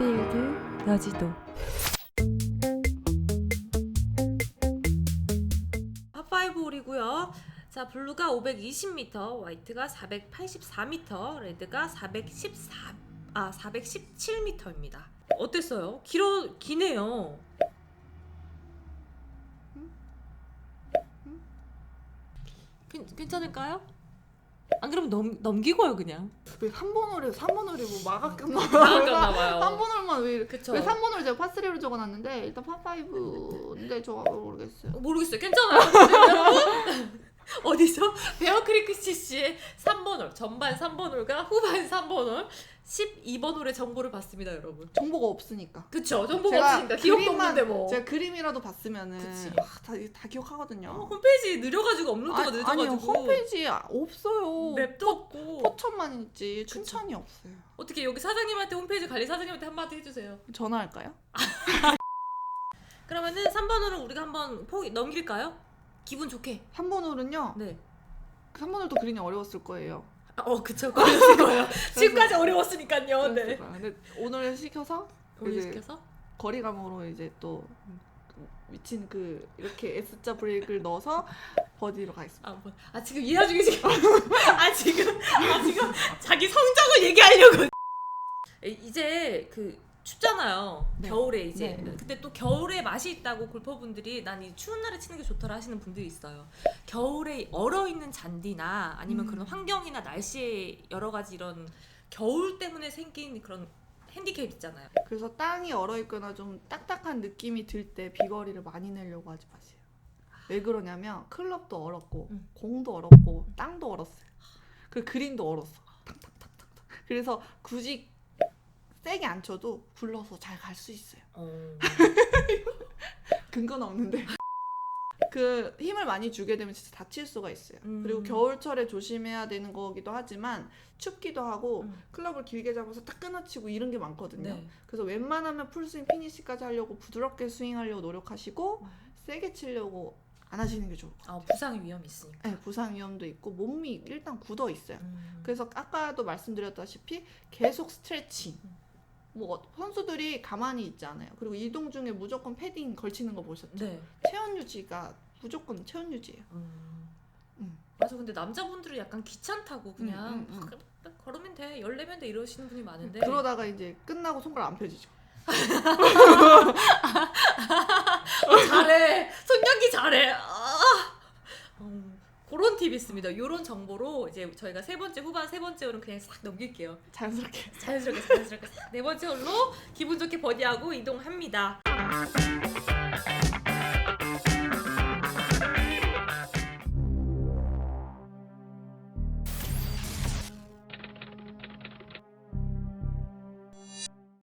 필드 여지도 파5 홀이고요. 자, 블루가 520m, 화이트가 484m, 레드가 414 아, 417m입니다. 어땠어요? 길어 기네요. 괜, 괜찮을까요? 안 그러면 넘, 넘기고요 그냥. 왜 3번 홀에 3번 홀이 뭐 막았겠나 나갔나 봐요. 3번 홀만 왜, 그쵸. 왜 3번 홀 제가 파3로 적어놨는데 일단 파5인데 저 모르겠어요 모르겠어요. 괜찮아요. 여러분? 어디서 베어크리크 CC의 3번 홀, 전반 3번 홀과 후반 3번 홀, 12번 홀의 정보를 봤습니다, 여러분. 정보가 없으니까 그쵸? 정보가 제가 없으니까 기억도 그림만- 없는데 뭐. 제가 그림이라도 봤으면은 그치. 아, 다, 다 기억하거든요 어, 홈페이지 느려가지고 업로드가 아, 늦어가지고 홈페이지 아, 없어요 맵도 없고 포천만 있지 춘천이 없어요 어떻게 여기 사장님한테 홈페이지 관리 사장님한테 한마디 해주세요. 전화할까요? 그러면은 3번 홀은 우리가 한번 포 넘길까요? 기분 좋게. 3번 홀은요 네. 3번 홀도 그림이 어려웠을 거예요 아, 어 그쵸 그랬을 거예요. 지금까지 어려웠으니까요. 네. 근데 오늘 시켜서 오늘 이제 시켜서 거리감으로 이제 또 미친 그 이렇게 S자 브레이크를 넣어서 버디로 가겠습니다. 아, 뭐, 아 지금 이해 중에 지금 아 지금 아 지금 자기 성적을 얘기하려고 에, 이제 그 춥잖아요 네. 겨울에 이제 네. 근데 또 겨울에 맛이 있다고 골퍼분들이 난 이 추운 날에 치는 게 좋더라 하시는 분들이 있어요 겨울에 얼어 있는 잔디나 아니면 음. 그런 환경이나 날씨에 여러 가지 이런 겨울 때문에 생긴 그런 핸디캡 있잖아요 그래서 땅이 얼어 있거나 좀 딱딱한 느낌이 들 때 비거리를 많이 내려고 하지 마세요. 왜 그러냐면 클럽도 얼었고 음. 공도 얼었고 땅도 얼었어요. 그리고 그린도 얼었어. 탁탁탁탁탁. 그래서 굳이 세게 안 쳐도 굴러서 잘 갈 수 있어요. 어... 근거는 없는데. 그 힘을 많이 주게 되면 진짜 다칠 수가 있어요. 음. 그리고 겨울철에 조심해야 되는 거기도 하지만 춥기도 하고 음. 클럽을 길게 잡아서 딱 끊어치고 이런 게 많거든요. 네. 그래서 웬만하면 풀스윙 피니시까지 하려고 부드럽게 스윙하려고 노력하시고 세게 치려고 안 하시는 게 좋을 것 같아요. 아 부상 위험이 있으니까 네, 부상 위험도 있고 몸이 일단 굳어 있어요. 음. 그래서 아까도 말씀드렸다시피 계속 스트레칭. 뭐 선수들이 가만히 있지 않아요. 그리고 이동 중에 무조건 패딩 걸치는 거 보셨죠? 네 체온 유지가 무조건 체온 유지예요. 음. 음. 맞아 근데 남자분들은 약간 귀찮다고 그냥 음, 음, 음. 걸으면 돼 열내면 돼 이러시는 분이 많은데 그러다가 이제 끝나고 손가락 안 펴지죠. 어, 잘해 손연기 잘해 아! 음, 그런 팁이 있습니다 이런 정보로 이제 저희가 세 번째 후반 세 번째 홀은 그냥 싹 넘길게요 자연스럽게. 자연스럽게 자연스럽게 싹. 네 번째 홀로 기분 좋게 버디하고 이동합니다